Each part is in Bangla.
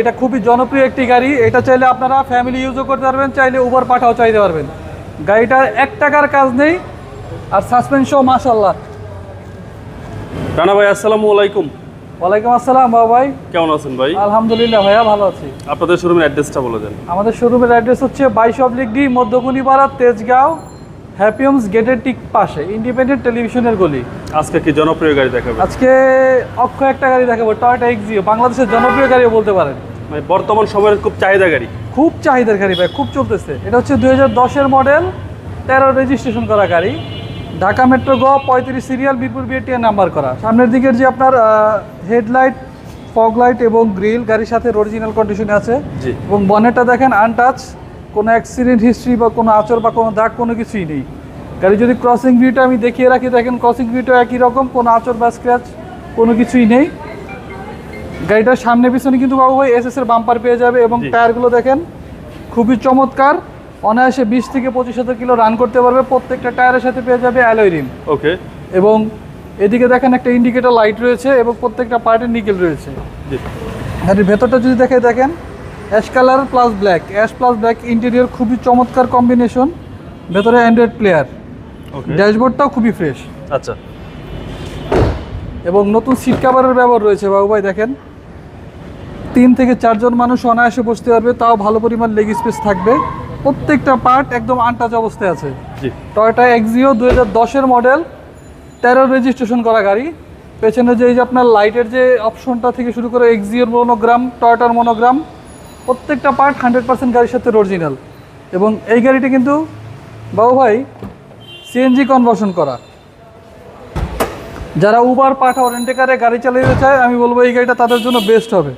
এটা খুবই জনপ্রিয় একটি গাড়ি। এটা চাইলে আপনারা ফ্যামিলি ইউজও করতে পারবেন চাইলে উবার পাঠাও চাইতে পারবেন। গাড়িটার এক টাকার কাজ নেই আর সাসপেনশন মাশাল্লাহ রানা ভাই আসসালামু আলাইকুম। ওয়ালাইকুম আসসালাম বাবা ভাই। কেমন আছেন ভাই? আলহামদুলিল্লাহ ভাইয়া ভালো আছি। আপনাদের শোরুমের অ্যাড্রেসটা বলে দেন। আমাদের শোরুমের অ্যাড্রেস হচ্ছে বাইশ অবলিক ডি মধ্যকুনিপাড়া তেজগাঁও হ্যাপিয়মস গেটের ঠিক পাশে ইন্ডিপেন্ডেন্ট টেলিভিশনের গলি। আজকে কি জনপ্রিয় গাড়ি দেখাবে আজকে অক্ষ একটা গাড়ি দেখাবো টয়টা এক্সিও বাংলাদেশের জনপ্রিয় গাড়িও বলতে পারেন। মানে বর্তমান সময়ের খুব চাহিদা গাড়ি খুব চাহিদার গাড়ি ভাই খুব চলতেছে। এটা হচ্ছে দুই হাজার দশের মডেল তেরো রেজিস্ট্রেশন করা গাড়ি। ঢাকা মেট্রো গ পঁয়ত্রিশ সিরিয়াল বিপুর বিএটিএ নাম্বার করা। সামনের দিকের যে আপনার হেডলাইট ফগ লাইট এবং গ্রিল গাড়ির সাথে অরিজিনাল কন্ডিশনে আছে। এবং বনেটটা দেখেন আনটাচ কোনো অ্যাক্সিডেন্ট হিস্ট্রি বা কোনো আচর বা কোনো দাগ কোনো কিছুই নেই। গাড়ি যদি ক্রসিং ভিউটা আমি দেখিয়ে রাখি দেখেন ক্রসিং ভিউটা একই রকম কোনো আচর বা স্ক্র্যাচ কোনো কিছুই নেই। গাড়িটার সামনে পিছনে কিন্তু বাবু ভাই এস এর বাম্পার পেয়ে যাবে এবং। টায়ারগুলো দেখেন খুবই চমৎকার। অনায়াসে বিশ থেকে পঁচিশ হাজার কিলো রান করতে পারবে। প্রত্যেকটা টায়ারের সাথে পেয়ে যাবে অ্যালয় রিম ওকে এবং এদিকে দেখেন একটা ইন্ডিকেটর লাইট রয়েছে এবং প্রত্যেকটা পার্টের নিকেল রয়েছে। গাড়ির ভেতরটা যদি দেখে দেখেন ash colour plus black ash plus black interior খুবই চমৎকার কম্বিনেশন ভেতরে অ্যান্ড্রয়েড প্লেয়ার ওকে ড্যাশবোর্ডটাও খুবই ফ্রেশ আচ্ছা। এবং নতুন সিট কাভারের ব্যবহার রয়েছে বাবু ভাই দেখেন। তিন থেকে চারজন মানুষ অনায়াসে বসতে পারবে তাও ভালো পরিমাণ লেগ স্পেস থাকবে। প্রত্যেকটা পার্ট একদম আনটাচ অবস্থায় আছে। টয়টা এক্সিও দু হাজার দশের মডেল তেরো রেজিস্ট্রেশন করা গাড়ি। পেছনে যে এই যে আপনার লাইটের যে অপশনটা থেকে শুরু করে এক্সিওর মনোগ্রাম টয়টার মনোগ্রাম প্রত্যেকটা পার্ট হান্ড্রেড পার্সেন্ট গাড়ির সাথে অরিজিনাল এবং এই গাড়িটা কিন্তু বাবু ভাই সিএনজি কনভার্সন করা। যারা উবার পাঠাও রেন্টেকারে গাড়ি চালিয়ে চায় আমি বলব এই গাড়িটা তাদের জন্য বেস্ট হবে।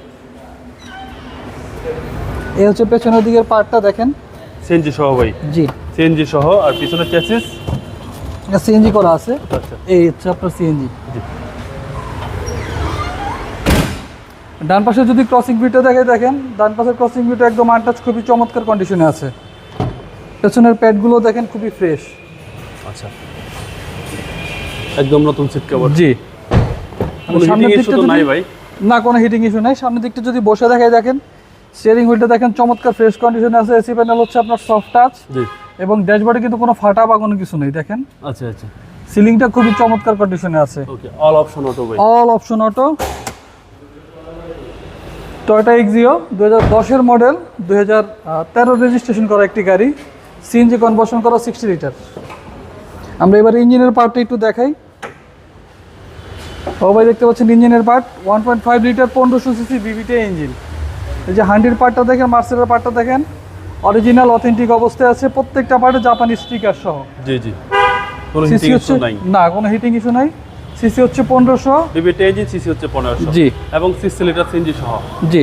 এই হচ্ছে পেছনের দিকের পার্টটা দেখেন। সিএনজি সহ ভাই। জি। সিএনজি সহ আর পিছনে চেসিস এটা সিএনজি করা আছে। আচ্ছা এই হচ্ছে আপনার সিএনজি জি। ডান পাশে যদি ক্রসিং ভিউটা দেখে দেখেন ডান পাশের ক্রসিং ভিউটা একদম আনটাচ খুবই চমৎকার কন্ডিশনে আছে। পেছনের প্যাডগুলো দেখেন খুবই ফ্রেশ আচ্ছা। একদম নতুন সিট কভার জি। সামনের তো নাই ভাই। না কোনো হিটিং ইস্যু নাই। সামনের দিকটা যদি বসে দেখায় দেখেন স্টিয়ারিং হুইলটা দেখেন চমৎকার ফ্রেশ কন্ডিশনে আছে এসি প্যানেল হচ্ছে আপনার সফট টাচ জি। এবং ড্যাশবোর্ডে কিন্তু কোনো ফাটা বা কোনো কিছু নেই দেখেন। আচ্ছা আচ্ছা। সিলিংটা খুবই চমৎকার কন্ডিশনে আছে। Okay all option auto all option auto Toyota Axio দু হাজার মডেল দু তেরো রেজিস্ট্রেশন করা একটি গাড়ি সিএনজি কনভার্সন করা সিক্সটি লিটার আমরা এবার ইঞ্জিনের পার্টটা একটু দেখাই। ও ভাই দেখতে পাচ্ছেন ইঞ্জিনের part one point five litre পনেরোশো সিসি বিবিটে ইঞ্জিন এই যে হান্ডির পার্টটা দেখেন মার্সেলের পার্টটা দেখেন। অরিজিনাল অথেন্টিক অবস্থায় আছে। প্রত্যেকটা পার্টে জাপানি স্টিকার সহ। জি জি। কোনো সিসি হিটিং হচ্ছে ইস্যু নাই। না কোনো হিটিং ইস্যু নাই। সিসি হচ্ছে পনেরোশো। বিবিটি ইঞ্জিন সিসি হচ্ছে পনেরোশো। জি। এবং সিক্সটি লিটার সিএনজি সহ। জি।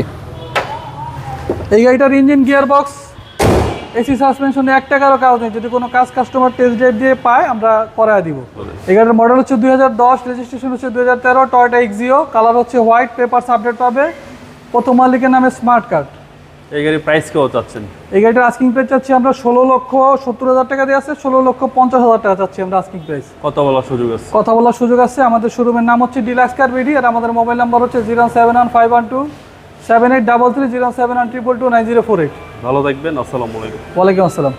এই গাড়িটার ইঞ্জিন গিয়ার বক্স এসি সাসপেনশনে এক টাকারও কাজ নেই। যদি কোনো কাজ কাস্টমার টেস্ট ড্রাইভ দিয়ে পায় আমরা করায় দিব। এই গাড়ির মডেল হচ্ছে দুই হাজার দশ রেজিস্ট্রেশন হচ্ছে দুই হাজার তেরো টয়টা এক্সিও কালার হচ্ছে হোয়াইট পেপারস আপডেট পাবে। প্রথম মালিকের নামে স্মার্ট কার্ড এই গাড়ির প্রাইস কেউ চাচ্ছেন? এই গাড়িটার আস্কিং প্রাইস চাচ্ছি আমরা ষোলো লক্ষ সত্তর হাজার টাকা দিয়ে আছে ষোলো লক্ষ পঞ্চাশ হাজার টাকা চাচ্ছি আমরা আস্কিং প্রাইস কত বলার সুযোগ আছে। কথা বলার সুযোগ আছে আমাদের শোরুমের নাম হচ্ছে ডিলাক্স কার বিডি আর আমাদের মোবাইল নাম্বার হচ্ছে zero seven one five one two seven eight double three zero seven one triple two nine zero four eight ভালো থাকবেন আসসালামু আলাইকুম। ওয়ালাইকুম আসসালাম।